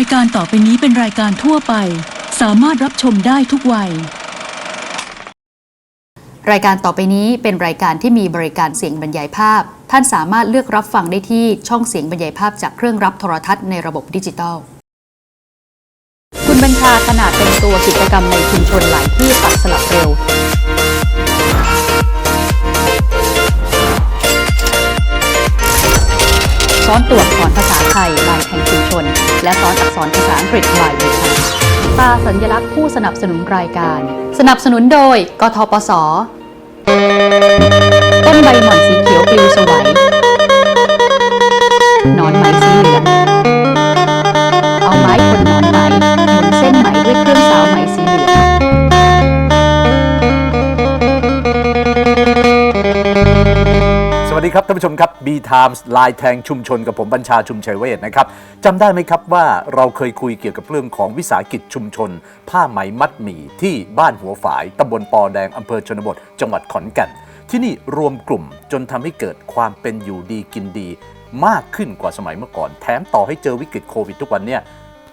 ายการต่อไปนี้เป็นรายการทั่วไป สามารถรับชมได้ทุกวัย รายการต่อไปนี้เป็นรายการที่มีบริการเสียงบรรยายภาพ ท่านสามารถเลือกรับฟังได้ที่ช่องเสียงบรรยายภาพจากเครื่องรับโทรทัศน์ในระบบดิจิตอลคุณบัญชาขนาดเป็นตัวกิจกรรมในชุมชนหลายที่ตัดสลับเร็ว ซ้อนตรวจสอนภาษาไทยลายแทงชุมชน และซ้อนอักษรภาษาอังกฤษลายเวทีตาสัญลักษณ์ผู้สนับสนุนรายการ สนับสนุนโดย กทปส ต้นใบหม่อนสีเขียวปลิวสวัยนอนไหมสีเหลืองเอาไม้คนนอนไหมหมุนเส้นไหมด้วยเครื่องสาวไหม ดีครับท่านผู้ชมครับ B Times ลายแทงชุมชนกับผมบัญชาชุมชัยเวทนะครับจำได้ไหมครับว่าเราเคยคุยเกี่ยวกับเรื่องของวิสาหกิจชุมชน ผ้าไหมมัดหมี่ที่บ้านหัวฝายตำบลปอแดงอำเภอชนบท จังหวัดขอนแก่น ที่นี่รวมกลุ่มจนทำให้เกิดความเป็นอยู่ดีกินดี มากขึ้นกว่าสมัยเมื่อก่อน แถมต่อให้เจอวิกฤตโควิดทุกวันเนี่ย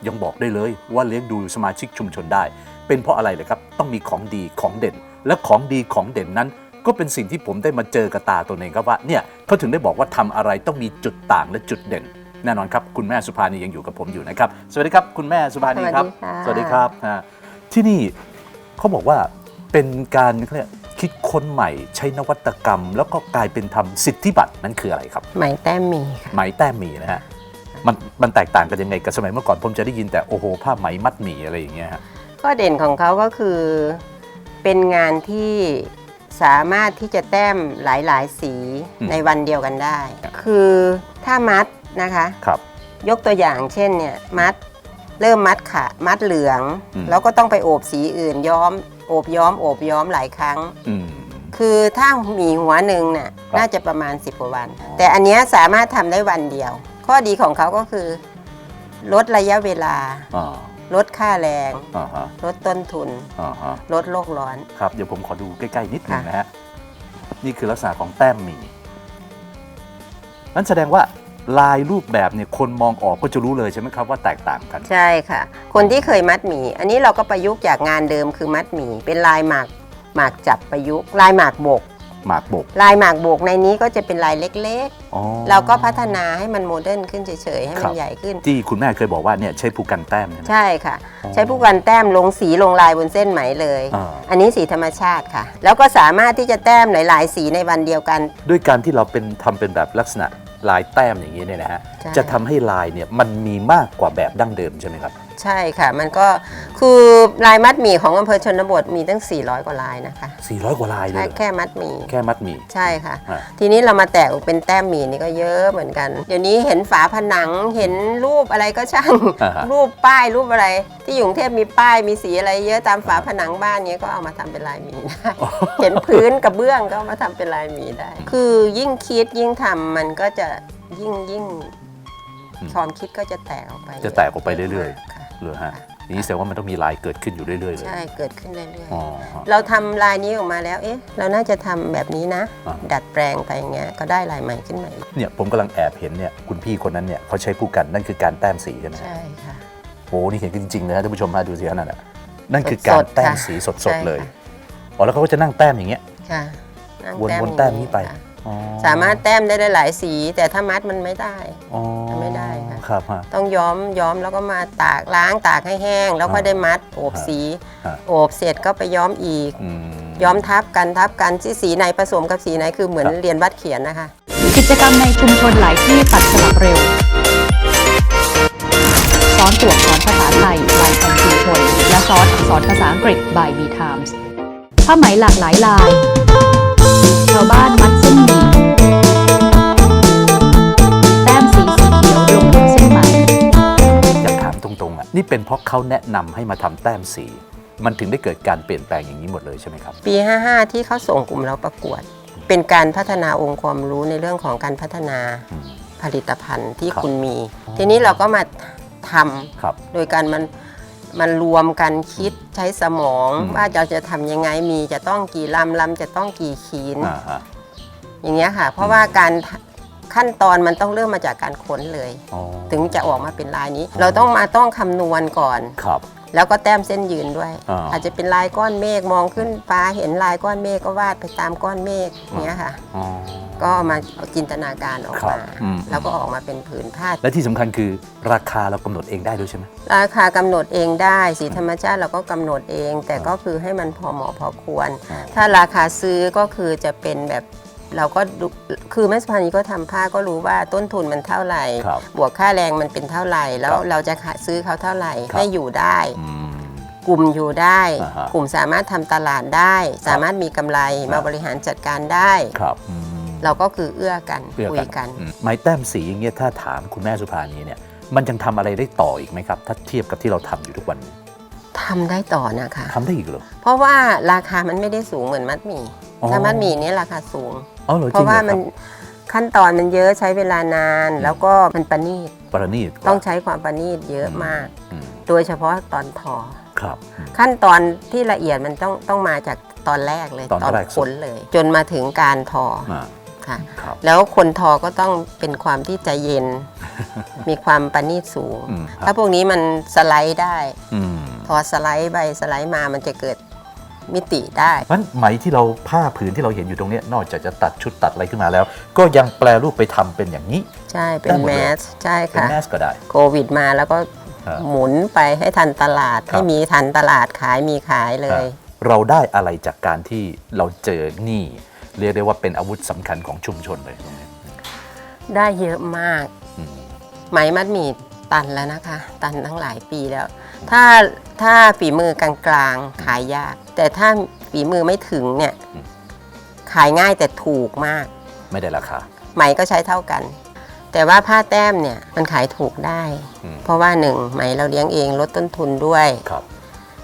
ยังบอกได้เลยว่าเลี้ยงดูสมาชิกชุมชนได้ เป็นเพราะอะไรเลยครับต้องมีของดีของเด่น และของดีของเด่นนั้น ก็เป็นสิ่งที่ผมได้มาเจอกับตาตัวเองครับว่าเนี่ยเขาถึงได้บอกว่าทำอะไรต้องมีจุดต่างและจุดเด่น แน่นอนครับ คุณแม่สุภานียังอยู่กับผมอยู่นะครับ สวัสดีครับ คุณแม่สุภานีครับ สวัสดีค่ะสดีครับอ่าที่นี่เขาบอกว่าเป็นการเขาเรียกคิดค้นใหม่ใช้นวัตกรรม แล้วก็กลายเป็นทำสิทธิบัตรนั่นคืออะไรครับไหมแต้มหมีค่ะไหมแต้มหมีนะฮะมันมันแตกต่างกันยังไงกับสมัยเมื่อก่อนผมจะได้ยินแต่โอ้โหผ้าไหมมัดหมี่อะไรอย่างเงี้ยฮะข้อเด่นของเขาก็คือเป็นงานที่ สามารถที่จะแต้มหลาย ๆ สีอืมในวันเดียวกันได้คือถ้ามัดนะคะ ครับ ยกตัวอย่างเช่นเนี่ยมัดเริ่มมัดขามัดเหลือง อืม แล้วก็ต้องไปโอบสีอื่นย้อมโอบย้อมโอบย้อมหลายครั้ง อืม คือถ้าหมีหัวหนึ่งน่ะครับน่าจะประมาณ 10กว่าวัน แต่อันเนี้ยสามารถทำได้วันเดียว ข้อดีของเขาก็คือ ลดระยะเวลา อ่า ลดค่าแรง อ่าฮะลดต้นทุน อ่าฮะลดโลกร้อน ครับเดี๋ยวผมขอดูใกล้ๆนิดหนึงค่ะนะฮะนี่คือลักษณะของแต้มหมี่นั่นแสดงว่าลายรูปแบบเนี่ยคนมองออกก็จะรู้เลยใช่ไหมครับว่าแตกต่างกัน ใช่ค่ะ คนที่เคยมัดหมี่อันนี้เราก็ประยุกต์จากงานเดิมคือมัดหมี่เป็นลายหมากหมากจับประยุกต์ลายหมากบก หมากบก ลายหมากบกในนี้ก็จะเป็นลายเล็กอ๋อๆ เราก็พัฒนาให้มันโมเดิร์นขึ้นเฉยๆ ให้คมัรันบใหญ่ขึ้น ที่คุณแม่เคยบอกว่าเนี่ยใช้ผูกกันแต้มใช่ไหม ใช่ค่ะ อ๋อใช้ผู้กันแต้มลงสีลงลายบนเส้นไหมเลย อ่า อันนี้สีธรรมชาติค่ะ แล้วก็สามารถที่จะแต้มหลาย ๆ สีในวันเดียวกัน ด้วยการที่เราเป็นทำเป็นแบบลักษณะลายแต้มอย่างนี้เนี่ยนะฮะใช่ จะทำให้ลายเนี่ยมันมีมากกว่าแบบดั้งเดิมใช่ไหมครับ ใช่ค่ะมันก็คือลายมัดหมี่ของอำเภอชนบทมีตั้ง 400 กว่าลายนะคะ400 กว่าลายเลยแค่เหรอแค่มัดหมี่แค่มัดหมี่ ใช่ค่ะ อ่าทีนี้เรามาแตกออกเป็นแต้มหมี่นี่ก็เยอะเหมือนกัน เดี๋ยวนี้เห็นฝาผนังเห็นรูปอะไรก็ช่าง อ่าฮะ รูปป้ายรูปอะไร ที่อยู่กรุงเทพมีป้ายมีสีอะไรเยอะตามฝาผนังบ้านเนี้ยก็เอามาทำเป็นลายหมี่ได้ เห็นพื้นกระเบื้องก็เอามาทำเป็นลายหมี่ได้ คือยิ่งคิดยิ่งทำมันก็จะยิ่งยิ่งอืมความคิดก็จะแตกออกไปจะแตกออกไปเรื่อยๆค่ะๆ เลยฮะนี่แสดงว่ามันต้องมีลายเกิดขึ้นอยู่เรื่อยๆเลยใช่เกิดขึ้นเรื่อยอ๋อฮะ ๆเราทำลายนี้ออกมาแล้วเอ๊ะเราน่าจะทำแบบนี้นะ อ่า ดัดแปลงไปอย่างเงี้ยก็ได้ลายใหม่ขึ้นมาอีกเนี่ยผมกำลังแอบเห็นเนี่ยคุณพี่คนนั้นเนี่ยเขาใช้ผู้กันนั่นคือการแต้มสีใช่ไหมใช่ค่ะ โอ้นี่เห็นจริงๆนะฮะท่านผู้ชมมาดูสิฮะนั่นน่ะนั่นคือการสดๆแต้มค่ะสีสใช่ดๆเลยค่ะอ๋อแล้วเขาก็จะนั่งแต้มอย่างเงี้ย ค่ะนั่งวนอย่างวนแต้มนี้ไป ค่ะ อ๋อสามารถแต้มได้หลายๆสี แต่ถ้ามัดมันไม่ได้ อ๋อไม่ได้ค่ะ ครับฮะ ต้องย้อมย้อมแล้วก็มาตากล้างตากให้แห้ง แล้วก็อ่าได้มัดโอบฮะสีฮะโอบเสร็จก็ไปย้อมอีก อืม ย้อมทับกันทับกันที่สีไหนผสมกับสีไหนคือเหมือนครับ เรียนวัดเขียนนะคะ กิจกรรมในชุมชนหลายที่ตัดสลับเร็ว ซ้อนตรวจสอนภาษาไทยลายแทงชุมชน และซ้อนอักษรภาษาอังกฤษ by B Times ผ้าไหมหลากหลายลาย ชาวบ้านมัดเส้นหมี่ นี่เป็นเพราะเขาแนะนำให้มาทำแต้มสี มันถึงได้เกิดการเปลี่ยนแปลงอย่างนี้หมดเลยใช่ไหมครับ ปี 55 ที่เขาส่งกลุ่มเราประกวด เป็นการพัฒนาองค์ความรู้ในเรื่องของการพัฒนาอืมผลิตภัณฑ์ที่ครับคุณมี ทีนี้เราก็มาทำครับโดยการมันมันรวมกันคิดใช้สมองอืมว่าเราจะทำยังไงมีจะต้องกี่ลำลำจะต้องกี่ขีนอ่าฮะอย่างเงี้ยค่ะ เพราะว่าการ ขั้นตอนมันต้องเริ่มมาจากการค้นเลย อ๋อถึงจะออกมาเป็นลายนี้ เราต้องมาต้องคำนวณก่อน ครับ แล้วก็แต้มเส้นยืนด้วย อ่า อาจจะเป็นลายก้อนเมฆมองขึ้นฟ้าเห็นลายก้อนเมฆก็วาดไปตามก้อนเมฆเนี้ยค่ะ อ๋อ ก็มาจินตนาการออกครับมาอืม แล้วก็ออกมาเป็นผืนผ้าและที่สำคัญคือราคาเรากำหนดเองได้ด้วยใช่ไหม ราคากำหนดเองได้สีธรรมชาติเราก็กำหนดเอง แต่ก็คือให้มันพอเหมาะพอควร อ่า ถ้าราคาซื้อก็คือจะเป็นแบบ เราก็ดูคือแม่สุพรรณีก็ทำผ้าก็รู้ว่าต้นทุนมันเท่าไหร่ ครับบวกค่าแรงมันเป็นเท่าไหร่ แล้วครับเราจะขายซื้อเขาเท่าไหร่ครับ ให้อยู่ได้ อืม กลุ่มอยู่ได้ อ่าฮะกลุ่มสามารถทำตลาดได้ สามารถมีกำไรครัมาบบริหารจัดการได้ ครับอืมเราก็คือเอื้อกันเพื่อคุยกัน อืมไม้แต้มสีอย่างเงี้ยถ้าถามคุณแม่สุภานีเนี่ย มันยังทำอะไรได้ต่ออีกไหมครับ ถ้าเทียบกับที่เราทำอยู่ทุกวันนี้ทำได้ต่อนะคะ ทำได้อีกเหรอ เพราะว่าราคามันไม่ได้สูงเหมือนมัดหมี่ อ๋อถ้ามัดหมี่เนี่ยราคาสูง อ๋อเหรอเพจริงราะเหรว่าอคมัรันบขั้นตอนมันเยอะใช้เวลานาน แล้วก็มันประณีตประณีตกว่าต้องใช้ความประณีตเยอะมาก อืมโดยเฉพาะตอนทอ ครับอืม ขั้นตอนที่ละเอียดมันต้องต้องมาจากตอนแรกเลยตอนแรกสุด ขนเลย จนมาถึงการทออ่าค่ะ ครับ แล้วคนทอก็ต้องเป็นความที่ใจเย็น มีความประณีตสูง อืมคถ้ารับพวกนี้มันสไลด์ได้ อืมพอสไลด์ไปสไลด์มามันจะเกิด มิติได้มันไหมที่เราผ้าผืนที่เราเห็นอยู่ตรงเนี้ยนอกจากจะตัดชุดตัดอะไรขึ้นมาแล้ว ก็ยังแปลรูปไปทำเป็นอย่างนี้ ใช่เป็ได้นหมดแมเลย สใช่เป็นค่ะแมสก็ได้ โควิดมาแล้วก็ครับหมุนไปให้ทันตลาด ครับ ให้มีทันตลาดขายมีขายเลย เราได้อะไรจากการที่เราเจอหนี้เรียกได้ว่าเป็นอาวุธสำคัญของชุมชนเลยตรงนี้ ได้เยอะมาก อืม ไหมมัดหมี่ตันแล้วนะคะ ตันตั้งหลายปีแล้ว ถ้าถ้าฝีมือกลางๆขายยาก แต่ถ้าฝีมือไม่ถึงเนี่ยอืมขายง่ายแต่ถูกมาก ไม่ได้ราคาไหมก็ใช้เท่ากัน แต่ว่าผ้าแต้มเนี่ยมันขายถูกได้อืมเพราะว่าหนึ่งไหมเราเลี้ยงเองลดต้นทุนด้วยครับ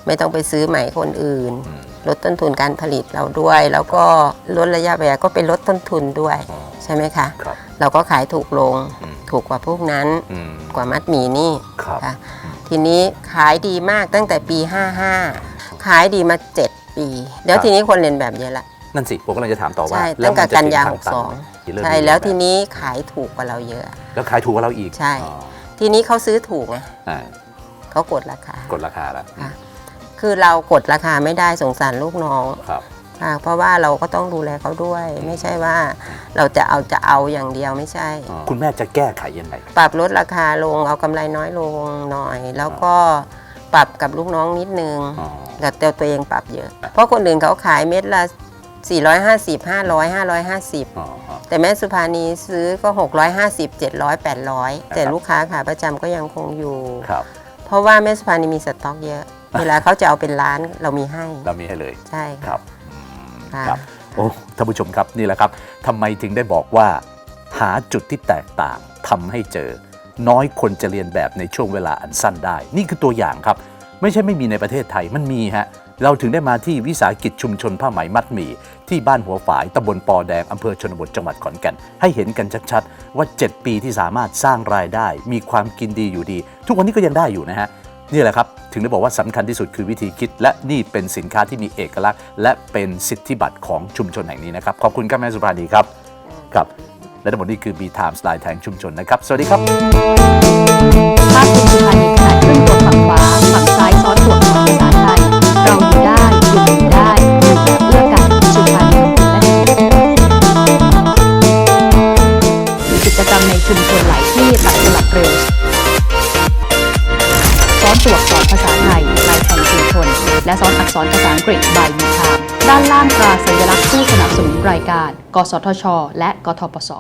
ไม่ต้องไปซื้อไหมคนอื่นอืมลดต้นทุนการผลิตเราด้วย แล้วก็ลดระยะเวลาก็เป็นลดต้นทุนด้วยอ๋อใช่ไหมคะครับเราก็ขายถูกลงอืม ถูกกว่าพวกนั้น อืมกว่ามัดหมี่นี่ครับ ค่ะทีนี้ขายดีมากตั้งแต่ปี 55 ขายดีมา 7 ปีแล้ควรับ ทีนี้คนเรียนแบบเยอะละ นั่นสิผมกำลังจะถามต่อว่าใช่แล้ตั้วงมัแต่จะกันยาถึงทงตันไหมที่เริ่ม62ใช่มีแล้วบบทีนี้ขายถูกกว่าเราเยอะ แล้วขายถูกกว่าเราอีกใช่ อ๋อทีนี้เขาซื้อถูกไงอ่าเขากดราคา กดราคาแล้วค่ะ คือเรากดราคาไม่ได้สงสารลูกน้อง ครับ ค่ะ เพราะว่าเราก็ต้องดูแลเขาด้วย ไม่ใช่ว่าเราจะเอาจะเอาอย่างเดียวไม่ใช่อ๋อคุณแม่จะแก้ไขยังไงปรับลดราคาลงเอากำไรน้อยลงหน่อย แล้วก็ปรับกับลูกน้องนิดนึงอ๋อแต่ตัวเองปรับเยอะ เพราะคนอื่นเขาขายเม็ดละ450 500 550อ๋ออ๋อแต่แม่สุภานีซื้อก็ 650 700 800 แต่ลูกค้าขาประจำก็ยังคงอยู่ครับเพราะว่าแม่สุภานีมีสต็อกเยอะ เวลาเขาจะเอาเป็นล้านเรามีให้ เรามีให้เลย ใช่ครับ ครับโอ้ท่านผู้ชมครับนี่แหละครับทำไมถึงได้บอกว่า หาจุดที่แตกต่างทำให้เจอ น้อยคนจะเรียนแบบในช่วงเวลาอันสั้นได้ นี่คือตัวอย่างครับ ไม่ใช่ไม่มีในประเทศไทยมันมีฮะเราถึงได้มาที่วิสาหกิจชุมชนผ้าไหมมัดหมี่ที่บ้านหัวฝายตำบลปอแดงอำเภอชนบทจังหวัดขอนแก่น ให้เห็นกันชัดๆว่า 7 ปีที่สามารถสร้างรายได้ มีความกินดีอยู่ดี ทุกวันนี้ก็ยังได้อยู่นะฮะ นี่แหละครับ ถึงได้บอกว่าสำคัญที่สุดคือวิธีคิด และนี่เป็นสินค้าที่มีเอกลักษณ์ และเป็นสิทธิบัตรของชุมชนแห่งนี้นะครับ ขอบคุณครับแม่สุภานีครับครับ และทั้งหมดนี้คือ B Times ลายแทงชุมชนนะครับ สวัสดีครับภาพคุณสุภานีขนาดครึ่งตัวฝั่งขวาฝั่งซ้ายซ้อนตัวของภาษาไทยเราอยู่ได้อยู่อยู่ได้อยู่แบบเอื้อกันสุภานีและมีกิจกรรมในชุมชนหลายที่ตัดสลับเร็ว สอนตัวอักษรภาษาไทยลายแทงชุมชน และซ้อนอักษรภาษาอังกฤษบายมีทามด้านล่างตราสัญลักษณ์ผู้สนับสนุนรายการ กสทช และกทปส